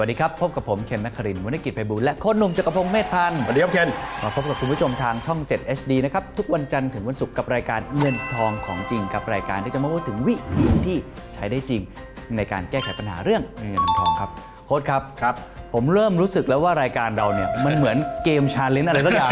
วัสดีครับ พบกับผมเคนนักครินทร์วณิกิจไพบูลย์และโค้ชหนุ่มจักรพงศ์เมธพันธ์สวัสดีครับเคนมาพบกับคุณผู้ชมทางช่อง 7 HD นะครับ ทุกวันจันทร์ถึงวันศุกร์กับรายการเงินทองของจริงกับรายการที่จะมาพูดถึงวิธีที่ใช้ได้จริง ในการแก้ไขปัญหาเรื่องเงินทองครับ โค้ชครับครับ ผมเริ่มรู้สึกแล้วว่ารายการเราเนี่ยมันเหมือนเกมชาเลนจ์อะไรสักอย่าง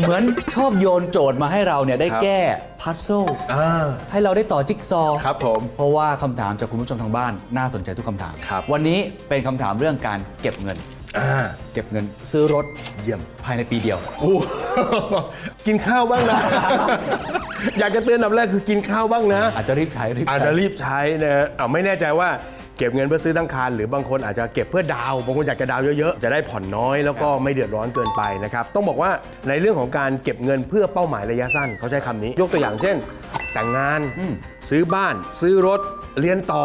เหมือนชอบโยนโจทย์มาให้เราเนี่ยได้ครับแก้พัซโซอ่าให้เราได้ต่อจิ๊กซอว์ครับผมเพราะว่าคำถามจากคุณผู้ชมทางบ้านน่าสนใจทุกคำถาม ครับ วันนี้เป็นคำถามเรื่องการเก็บเงินอ่าเก็บเงินซื้อรถเยี่ยมภายในปีเดียวโอ้กินข้าวบ้างนะ อยากจะเตือนอันดับแรกคือกินข้าวบ้างนะ อาจจะรีบใช้รีบอาจใช้ จะรีบใช้นะฮะอ่าไม่แน่ใจว่า เก็บเงินเพื่อซื้อทั้งคันหรือบางคนอาจจะเก็บเพื่อดาวน์บางคนอยากจะดาวน์เยอะๆ จะได้ผ่อนน้อยแล้วก็ไม่เดือดร้อนเกินไปนะครับ ต้องบอกว่าในเรื่องของการเก็บเงินเพื่อเป้าหมายระยะสั้น เขาใช้คำนี้ ยกตัวอย่างเช่น แต่งงานซื้อบ้าน ซื้อรถเรียนต่อ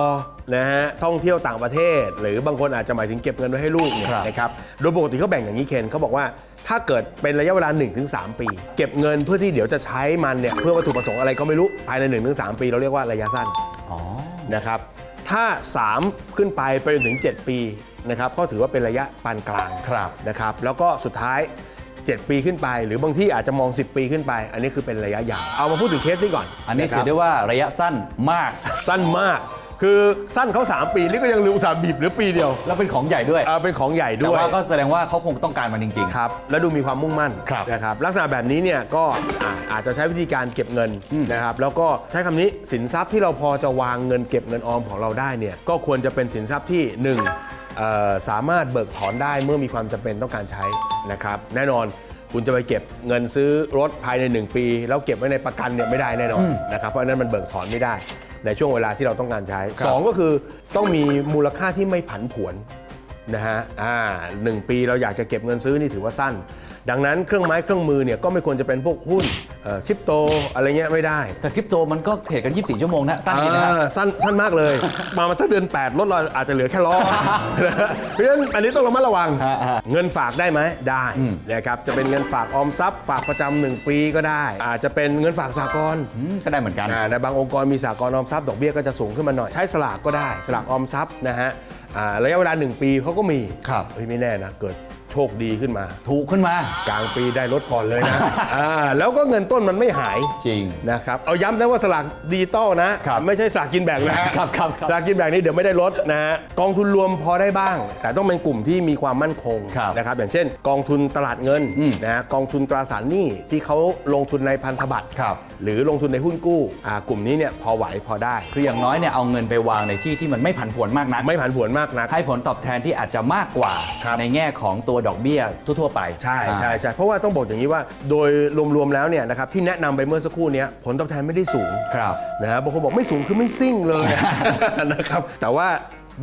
นะฮะท่องเที่ยวต่างประเทศ หรือบางคนอาจจะหมายถึงเก็บเงินไว้ให้ลูกเนี่ยครับนะครับโดยปกติเขาแบ่งอย่างนี้เคนเขาบอกว่าถ้าเกิดเป็นระยะเวลา 1-3 ปี เก็บเงินเพื่อที่เดี๋ยวจะใช้มันเนี่ยเพื่อวัตถุประสงค์อะไรก็ไม่รู้ภายใน 1-3 ปี เราเรียกว่าระยะสั้นอ๋อนะครับ ถ้า 3 ขึ้นไปไปจนถึง 7 ปีนะครับก็ถือว่าเป็นระยะปานกลางครับนะครับ แล้วก็สุดท้าย 7 ปีขึ้นไป หรือบางที่อาจจะมอง 10 ปีขึ้นไป อันนี้คือเป็นระยะยาวเอามาพูดถึงเคสนี้ก่อนอันนี้ะคถืรัอบได้ว่าระยะสั้นมาก สั้นมาก คือสั้นเขา3ปีนี่ก็ยังลืมสามบีบเหรือปีเดียวแล้วเป็นของใหญ่ด้วย อ่าเป็นของใหญ่แต่ด้วย ว่าก็แสดงว่าเขาคงต้องการมันจริง ครับแล้วดูมีความมุ่งมั่นครับนะครับลักษณะแบบนี้เนี่ยก็อ่าอาจจะใช้วิธีการเก็บเงินนะครับแล้วก็ใช้คำนี้สินทรัพย์ที่เราพอจะวางเงินเก็บเงินออมของเราได้เนี่ยก็ควรจะเป็นสินทรัพย์ที่หนึ่งเอ่อสามารถเบิกถอนได้เมื่อมีความจำเป็นต้องการใช้นะครับแน่นอนคุณจะไปเก็บเงินซื้อรถภายใน 1 ปี แล้วเก็บไว้ในประกันเนี่ยไม่ได้แน่นอนนะครับเพราะฉะนั้นมันเบิกถอนไม่ได้ ในช่วงเวลาที่เราต้องการใช้สองก็คือต้องมีมูลค่าที่ไม่ผันผวนนะฮะอ่าหนึ่งปีเราอยากจะเก็บเงินซื้อนี่ถือว่าสั้น ดังนั้นเครื่องไม้เครื่องมือเนี่ยก็ไม่ควรจะเป็นพวกหุ้นเอ่อคริปโตอะไรเงี้ยไม่ได้ๆแต่คริปโตมันก็เทรดกัน 24 ชั่วโมงนะ สั้นนิดนะฮะอ่าสั้นสั้นมากเลย มามาสักเดือน 8 ลดเราอาจจะเหลือแค่ล้อเพราะฉะนั้นอันนี้ต้องระมัดระวังฮะฮะเงินฝากได้ไหมได้นะครับจะเป็นเงินฝากออมทรัพย์ฝากประจำหนึ่งปีก็ได้ อาจจะเป็นเงินฝากสากลอืมก็ได้เหมือนกันอ่าในบางองค์กรมีสากลออมทรัพย์ดอกเบี้ยก็จะสูงขึ้นมาหน่อยใช้สลากก็ได้ สลากออมทรัพย์นะฮะอ่าระยะเวลา 1 ปีเขาก็มีครับเฮ้ยไม่แน่นะเกิด โชคดีขึ้นมา ถูกขึ้นมา กลางปีได้ลดผ่อนเลยนะ อ่าแล้วก็เงินต้นมันไม่หายจริง นะครับ เอาย้ำนะว่าสลากดิจิตอลนะ ครับไม่ใช่สลากกินแบ่งนะฮะครับครับครับสลากกินแบ่งนี่เดี๋ยวไม่ได้ลดนะฮะกองทุนรวมพอได้บ้าง แต่ต้องเป็นกลุ่มที่มีความมั่นคงครับนะครับ อย่างเช่น กองทุนตลาดเงินอืมนะฮะกองทุนตราสารหนี้ที่เขาลงทุนในพันธบัตรครับ หรือลงทุนในหุ้นกู้อ่ากลุ่มนี้เนี่ยพอไหวพอได้ คืออย่างน้อยเนี่ยเอาเงินไปวางในที่ที่มันไม่ผันผวนมากนักไม่ผันผวนมากนัก ให้ผลตอบแทนที่อาจจะมากกว่า ครับในแง่ของตัวดอกเบี้ยทั่วๆไป ใช่อ่าใช่ใช่เพราะว่าต้องบอกอย่างนี้ว่าโดยรวมๆแล้วเนี่ยนะครับที่แนะนำไปเมื่อสักครู่เนี้ยผลตอบแทนไม่ได้สูงครับนะฮะบางคนบอกไม่สูงคือไม่ซิ่งเลยนะครับแต่ว่า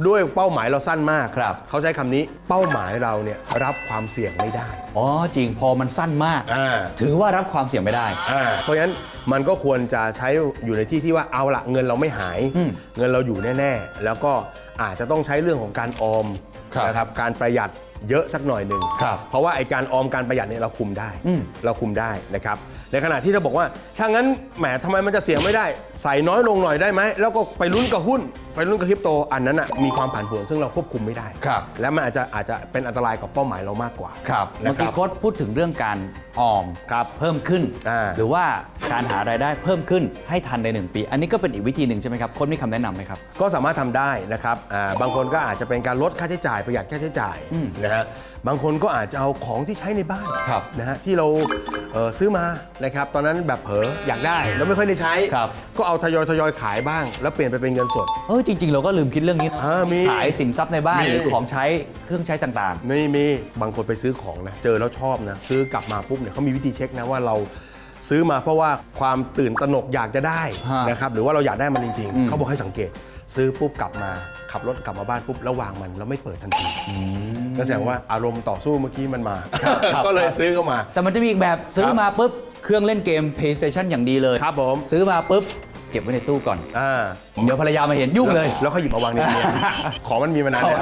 ด้วยเป้าหมายเราสั้นมากครับเขาใช้คำนี้เป้าหมายเราเนี่ยรับความเสี่ยงไม่ได้ อ๋อจริงพอมันสั้นมากอ่าถือว่ารับความเสี่ยงไม่ได้อ่าเพราะฉะนั้นมันก็ควรจะใช้อยู่ในที่ที่ว่าเอาละเงินเราไม่หายอืมเงินเราอยู่แน่ ๆ แล้วก็อาจจะต้องใช้เรื่องของการออม ครับนะครับการประหยัดเยอะสักหน่อยหนึ่งครับเพราะว่าไอการออมการประหยัดเนี่ยเราคุมได้อืมเราคุมได้นะครับ ในขณะที่เราบอกว่า ถ้างั้นแหมทำไมมันจะเสี่ยงไม่ได้ ใส่น้อยลงหน่อยได้ไหม แล้วก็ไปลุ้นกับหุ้น ไปลุ้นกับคริปโต อันนั้นอะมีความผันผวนซึ่งเราควบคุมไม่ได้ ครับ และมันอาจจะอาจจะเป็นอันตรายกับเป้าหมายเรามากกว่า ครับนะเมื่อกี้ครับโค้ดพูดถึงเรื่องการออมครับเพิ่มขึ้น อ่า หรือว่าการหารายได้เพิ่มขึ้นให้ทันใน1ปี อันนี้ก็เป็นอีกวิธีหนึ่งใช่ไหมครับโค้ดมีคำแนะนำไหมครับ ก็สามารถทำได้นะครับอ่าบางคนก็อาจจะเป็นการลดค่าใช้จ่ายประหยัดค่าใช้จ่ายอืมนะฮะ บางคนก็อาจจะเอาของที่ใช้ในบ้านครับนะฮะที่เราเอ่อซื้อมานะครับตอนนั้นแบบเผลออยากได้แล้วไม่ค่อยได้ใช้ครับ ก็เอาทยอยทยอยขายบ้าง แล้วเปลี่ยนไปเป็นเงินสด เออจริง ๆ เราก็ลืมคิดเรื่องนี้อ่ามีขายสินทรัพย์ในบ้านมี หรือของใช้เครื่องใช้ต่างไม่มีบางคนไปซื้อของนะเจอแล้วชอบนะซื้อกลับมาปุ๊บเนี่ยเขามีวิธีเช็คนะว่าเราซื้อมาเพราะว่าความตื่นตระหนกอยากจะได้ฮะนะครับหรือว่าเราอยากได้มันจริงอืมๆเขาบอกให้สังเกต ซื้อปุ๊บกลับมาขับรถกลับมาบ้านปุ๊บแล้ววางมันแล้วไม่เปิดทันทีก็แสดงว่าอารมณ์ต่อสู้เมื่อกี้มันมาครับก็เลยซื้อเข้ามาๆแต่มันจะมีอีกแบบซื้อมาปุ๊บเครื่องเล่นเกม PlayStation อย่างดีเลยครับผมซื้อมาปุ๊บเก็บไว้ในตู้ก่อนอ่าเดี๋ยวภรรยามาเห็นยุ่งเลย แล้วเขาหยิบมาวางในนี้ของมันมีมานานแล้ว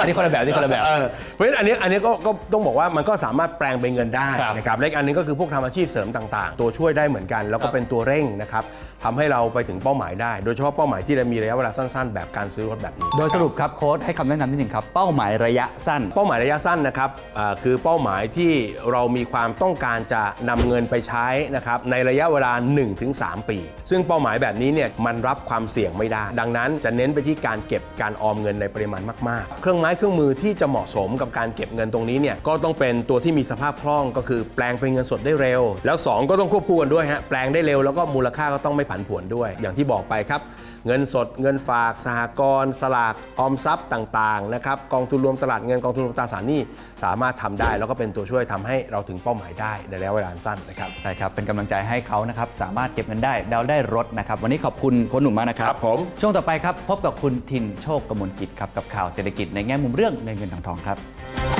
อันนี้คนละแบบนี่คนละแบบเออเพราะฉะนั้นอันนี้อันนี้ก็ก็ต้องบอกว่ามันก็สามารถแปลงเป็นเงินได้ครับนะครับและอีกอันนึงก็คือพวกทำอาชีพเสริมต่าง ๆ ตัวช่วยได้เหมือนกัน แล้วก็เป็นตัวเร่งนะครับ ทำให้เราไปถึงเป้าหมายได้ โดยเฉพาะเป้าหมายที่เรามีระยะเวลาสั้นๆ แบบการซื้อรถแบบนี้ โดยสรุปครับโค้ดให้คำแนะนำนิดหนึ่งครับเป้าหมายระยะสั้น เป้าหมายระยะสั้นนะครับอ่าคือเป้าหมายที่เรามีความต้องการจะนำเงินไปใช้นะครับในระยะเวลา 1-3 ปี ซึ่งเป้าหมายแบบนี้เนี่ยมันรับความเสี่ยงไม่ได้ ดังนั้นจะเน้นไปที่การเก็บการออมเงินในปริมาณมากๆ เครื่องไม้เครื่องมือที่จะเหมาะสมกับการเก็บเงินตรงนี้เนี่ยก็ต้องเป็นตัวที่มีสภาพคล่องก็คือแปลงเป็นเงินสดได้เร็ว แล้ว 2 ก็ต้องควบคู่กันด้วยฮะแปลงได้เร็วแล้วก็มูลค่าก็ต้องไม่ผันผวนด้วย อย่างที่บอกไปครับ เงินสดเงินฝาก สหกรณ์สลากออมทรัพย์ต่างๆนะครับกองทุนรวมตลาดเงินกองทุนรวมตราสารหนี้สามารถทำได้ แล้วก็เป็นตัวช่วยทำให้เราถึงเป้าหมายได้ในระยะเวลาสั้นนะครับใช่ครับเป็นกำลังใจให้เขานะครับสามารถเก็บเงินได้ดาวน์ได้รถนะครับวันนี้ขอบคุณโค้ชหนุ่มมากนะครับครับผมช่วงต่อไปครับพบกับคุณทินโชคกมลกิจครับกับข่าวเศรษฐกิจในแง่มุมเรื่องเงินเงินทองทองครับ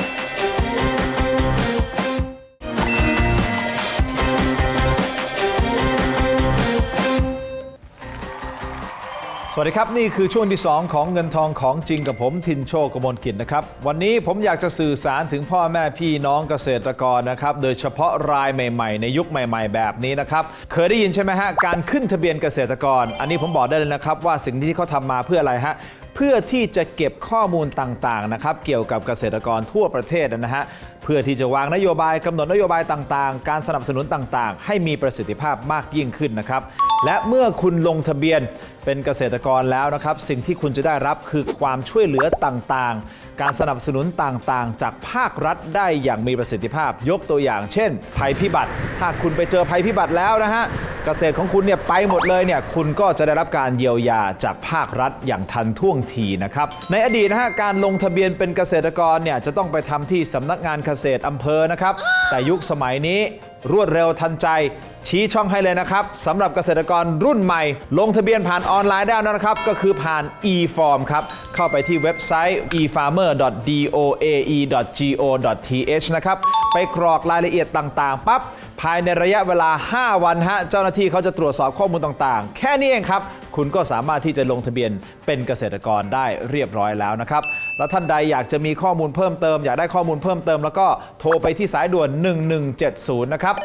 วัสดีครับ นี่คือช่วงที่ 2 ของเงินทองของจริงกับผมทินโชคกมลกิจนะครับ วันนี้ผมอยากจะสื่อสารถึงพ่อแม่พี่น้องเกษตรกรนะครับ โดยเฉพาะรายใหม่ๆ ในยุคใหม่ๆ แบบนี้นะครับ เคยได้ยินใช่ไหมฮะ การขึ้นทะเบียนเกษตรกร อันนี้ผมบอกได้เลยนะครับ ว่าสิ่งที่เขาทำมาเพื่ออะไรฮะเพื่อที่จะเก็บข้อมูลต่างๆนะครับเกี่ยวกับเกษตรกรทั่วประเทศนะฮะเพื่อที่จะวางนโยบายกำหนดนโยบายต่างๆ การสนับสนุนต่างๆ ให้มีประสิทธิภาพมากยิ่งขึ้นนะครับ และเมื่อคุณลงทะเบียนเป็นเกษตรกรแล้วนะครับ สิ่งที่คุณจะได้รับคือความช่วยเหลือต่างๆ การสนับสนุนต่างๆ จากภาครัฐได้อย่างมีประสิทธิภาพ ยกตัวอย่างเช่น ภัยพิบัติ ถ้าคุณไปเจอภัยพิบัติแล้วนะฮะเกษตรของคุณเนี่ยไปหมดเลยเนี่ยคุณก็จะได้รับการเยียวยาจากภาครัฐอย่างทันท่วงทีนะครับ ในอดีตนะฮะการลงทะเบียนเป็นเกษตรกรเนี่ยจะต้องไปทำที่สำนักงานเกษตรอำเภอนะครับ แต่ยุคสมัยนี้ รวดเร็วทันใจ ชี้ช่องให้เลยนะครับสำหรับเกษตรกรรุ่นใหม่ ลงทะเบียนผ่านออนไลน์ได้แล้วนะครับ ก็คือผ่าน e-form ครับ เข้าไปที่เว็บไซต์ efarmer.doae.go.th นะครับ ไปกรอกรายละเอียดต่าง ๆ ปั๊บ ภายในระยะเวลา 5 วันฮะเจ้าหน้าที่เขาจะตรวจสอบข้อมูลต่างๆ แค่นี้เองครับ คุณก็สามารถที่จะลงทะเบียนเป็นเกษตรกรได้เรียบร้อยแล้วนะครับ แล้วท่านใดอยากจะมีข้อมูลเพิ่มเติม อยากได้ข้อมูลเพิ่มเติม แล้วก็โทรไปที่สายด่วน 1170 นะครับ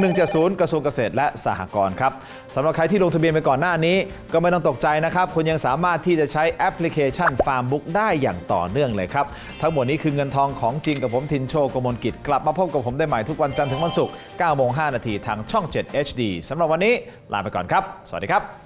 1170 กระทรวงเกษตรและสหกรณ์ครับสำหรับใครที่ลงทะเบียนไปก่อนหน้านี้ ก็ไม่ต้องตกใจนะครับคุณยังสามารถที่จะใช้แอปพลิเคชัน Farmbook ได้อย่างต่อเนื่องเลยครับ ทั้งหมดนี้คือเงินทองของจริงกับผมทินโชกมลกิจกลับมาพบกับผมได้ใหม่ทุกวันจันทร์ถึงวันศุกร์9โมง5นาทีทางช่อง 7 HD สำหรับวันนี้ลาไปก่อนครับ สวัสดีครับ